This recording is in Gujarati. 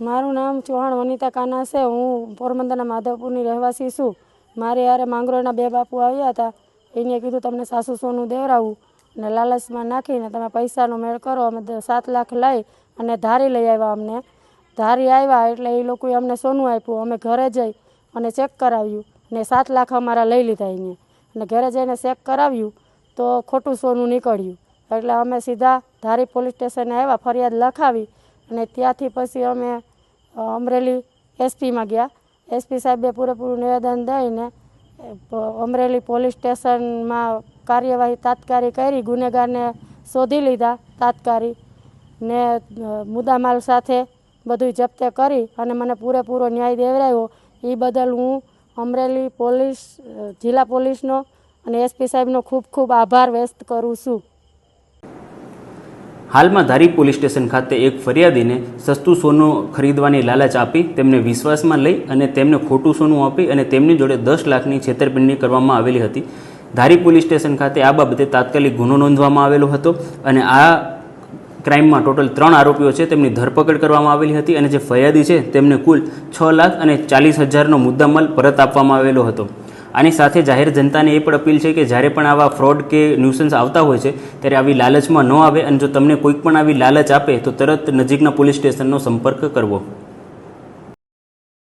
મારું નામ ચૌહાણ વનિતા કાના છે. હું પોરબંદરના માધવપુરની રહેવાસી છું. મારે યારે માંગરોળના બે બાપુ આવ્યા હતા. એને કીધું, તમને સાસુ સોનું દેવરાવું. અને લાલચમાં નાખીને તમે પૈસાનો મેળ કરો, અમે સાત લાખ લઈ અને ધારી લઈ આવ્યા અમને. ધારી આવ્યા એટલે એ લોકોએ અમને સોનું આપ્યું. અમે ઘરે જઈ અને ચેક કરાવ્યું ને સાત લાખ અમારા લઈ લીધા એને. અને ઘરે જઈને ચેક કરાવ્યું તો ખોટું સોનું નીકળ્યું. એટલે અમે સીધા ધારી પોલીસ સ્ટેશને આવ્યા, ફરિયાદ લખાવી અને ત્યાંથી પછી અમે અમરેલી એસપીમાં ગયા. એસપી સાહેબે પૂરેપૂરું નિવેદન દઈને અમરેલી પોલીસ સ્ટેશનમાં કાર્યવાહી તાત્કાલિક કરી, ગુનેગારને શોધી લીધા તાત્કાલિક ને મુદ્દામાલ સાથે બધું જપ્તે કરી અને મને પૂરેપૂરો ન્યાય દેવરાયો એ બદલ હું અમરેલી પોલીસ જિલ્લા પોલીસનો અને એસપી સાહેબનો ખૂબ ખૂબ આભાર વ્યક્ત કરું છું. હાલમાં ધારી પોલીસ સ્ટેશન ખાતે એક ફરિયાદીને સસ્તું સોનું ખરીદવાની લાલચ આપી, તેમને વિશ્વાસમાં લઈ અને તેમને ખોટું સોનું આપી અને તેમની જોડે દસ લાખની છેતરપિંડી કરવામાં આવેલી હતી. ધારી પોલીસ સ્ટેશન ખાતે આ બાબતે તાત્કાલિક ગુનો નોંધવામાં આવેલો હતો અને આ ક્રાઇમમાં ટોટલ ત્રણ આરોપીઓ છે તેમની ધરપકડ કરવામાં આવેલી હતી અને જે ફરિયાદી છે તેમને કુલ છ લાખ અને ચાલીસ હજારનો મુદ્દામાલ પરત આપવામાં આવેલો હતો. આની સાથે જાહેર જનતાને એ પણ અપીલ છે કે જ્યારે પણ આવા ફ્રોડ કે ન્યુસન્સ આવતા હોય છે, ત્યારે આવી લાલચમાં ન આવે અને જો તમને કોઈક પણ આવી લાલચ આપે, તો તરત નજીકના પોલીસ સ્ટેશનનો સંપર્ક કરવો.